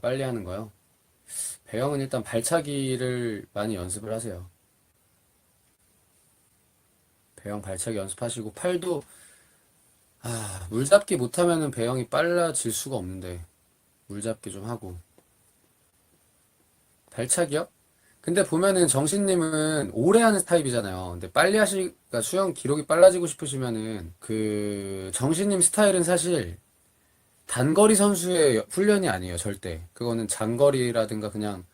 빨리 하는 거요. 배영은 일단 발차기를 많이 연습을 하세요. 배영 발차기 연습하시고 팔도 아, 물잡기 못하면은 배영이 빨라질 수가 없는데 물잡기 좀 하고 발차기요? 근데 보면은 정신님은 오래 하는 타입이잖아요. 근데 빨리 하시, 그러니까 수영 기록이 빨라지고 싶으시면은 그 정신님 스타일은 사실 단거리 선수의 훈련이 아니에요, 절대. 그거는 장거리라든가 그냥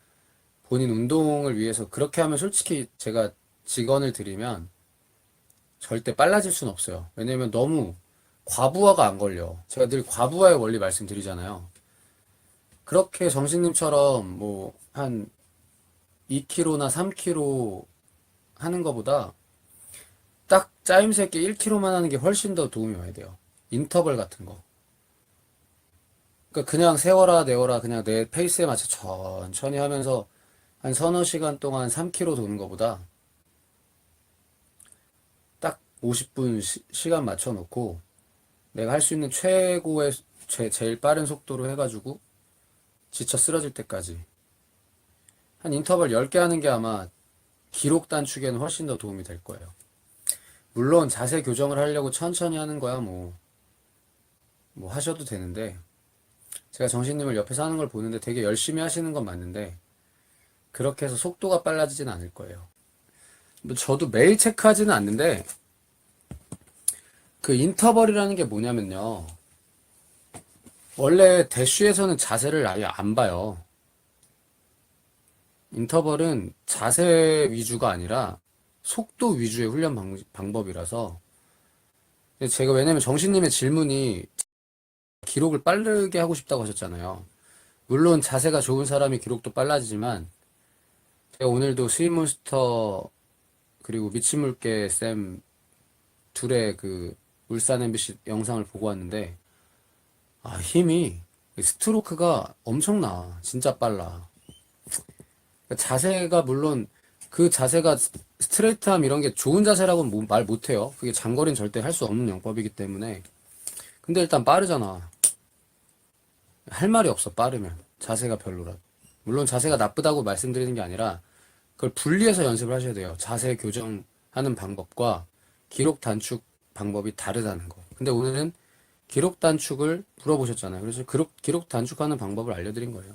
본인 운동을 위해서 그렇게 하면 솔직히 제가 직언을 드리면 절대 빨라질 수는 없어요. 왜냐면 너무 과부하가 안 걸려. 제가 늘 과부하의 원리 말씀드리잖아요. 그렇게 정신님처럼 뭐 한 2kg나 3kg 하는 것보다 딱 짜임새 있게 1kg만 하는 게 훨씬 더 도움이 많이 돼요. 인터벌 같은 거. 그러니까 그냥 세워라 내워라 그냥 내 페이스에 맞춰 천천히 하면서 한 서너 시간 동안 3km 도는 것보다 딱 50분 시, 간 맞춰 놓고 내가 할 수 있는 최고의 제, 제일 빠른 속도로 해가지고 지쳐 쓰러질 때까지. 한 인터벌 10개 하는 게 아마 기록 단축에는 훨씬 더 도움이 될 거예요. 물론 자세 교정을 하려고 천천히 하는 거야 뭐, 뭐 하셔도 되는데 제가 정신님을 옆에서 하는 걸 보는데 되게 열심히 하시는 건 맞는데 그렇게 해서 속도가 빨라지진 않을 거예요. 뭐 저도 매일 체크하지는 않는데 그 인터벌이라는 게 뭐냐면요. 원래 대쉬에서는 자세를 아예 안 봐요. 인터벌은 자세 위주가 아니라 속도 위주의 훈련 방, 방법이라서 근데 제가 왜냐면 정신님의 질문이 기록을 빠르게 하고 싶다고 하셨잖아요. 물론 자세가 좋은 사람이 기록도 빨라지지만 제가 오늘도 스윗몬스터 그리고 미친물개 쌤 둘의 그 울산 MBC 영상을 보고 왔는데 아 힘이 스트로크가 엄청나. 진짜 빨라. 그러니까 자세가 물론 그 자세가 스트레이트함 이런 게 좋은 자세라고는 뭐- 말 못해요. 그게 장거리는 절대 할 수 없는 영법이기 때문에. 근데 일단 빠르잖아 할 말이 없어 빠르면. 자세가 별로라 물론 자세가 나쁘다고 말씀드리는 게 아니라 그걸 분리해서 연습을 하셔야 돼요. 자세 교정하는 방법과 기록 단축 방법이 다르다는 거. 근데 오늘은 기록 단축을 물어보셨잖아요. 그래서 기록, 기록 단축하는 방법을 알려드린 거예요